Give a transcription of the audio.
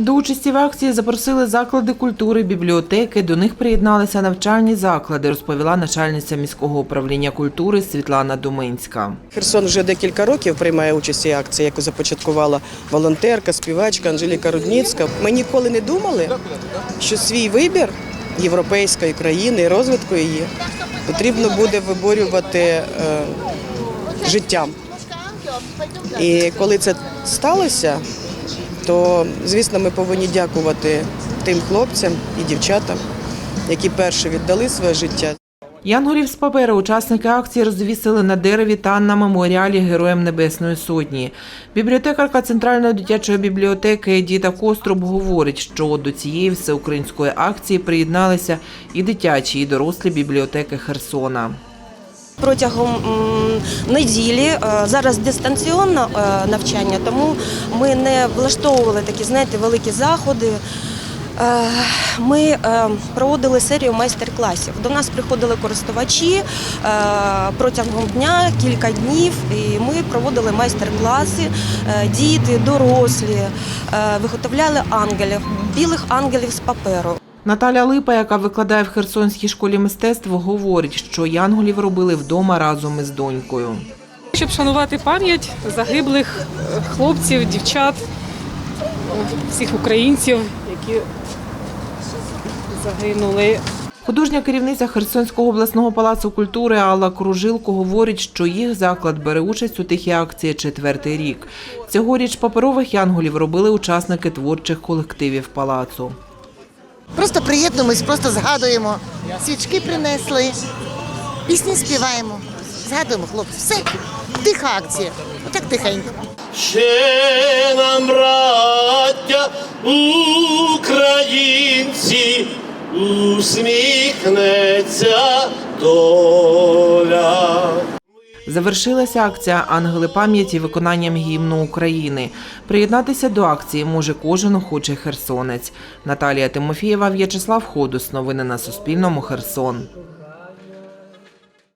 До участі в акції запросили заклади культури, бібліотеки. До них приєдналися навчальні заклади, розповіла начальниця міського управління культури Світлана Думинська. Херсон вже декілька років приймає участь у акції, яку започаткувала волонтерка, співачка Анжеліка Рудніцька. Ми ніколи не думали, що свій вибір європейської країни і розвитку її потрібно буде виборювати е, життям. І коли це сталося, то звісно ми повинні дякувати тим хлопцям і дівчатам, які перші віддали своє життя. Янголів з паперу учасники акції розвісили на дереві та на меморіалі Героям Небесної Сотні. Бібліотекарка Центральної дитячої бібліотеки Едіта Коструб говорить, що до цієї всеукраїнської акції приєдналися і дитячі, і дорослі бібліотеки Херсона. Протягом неділі е, зараз дистанційно е, навчання, тому ми не влаштовували такі, знаєте, великі заходи. Е, Ми е, проводили серію майстер-класів. До нас приходили користувачі протягом дня, кілька днів, і ми проводили майстер-класи. Діти, дорослі виготовляли ангелів, білих ангелів з паперу. Наталя Липа, яка викладає в Херсонській школі мистецтв, говорить, що янголів робили вдома разом із донькою. Щоб шанувати пам'ять загиблих е, хлопців, дівчат, всіх українців, які загинули. Художня керівниця Херсонського обласного палацу культури Алла Кружилко говорить, що їх заклад бере участь у тихій акції четвертий рік. Цьогоріч паперових янголів робили учасники творчих колективів палацу. Просто приєднуємось, просто згадуємо. Свічки принесли, пісні співаємо, згадуємо хлопців. Все, тиха акція. Отак тихенько. Ще нам, браття, українці, усміхнеться доля. Завершилася акція Ангели пам'яті виконанням гімну України. Приєднатися до акції може кожен охочий херсонець. Наталія Тимофієва, В'ячеслав Ходус. Новини на Суспільному. Херсон.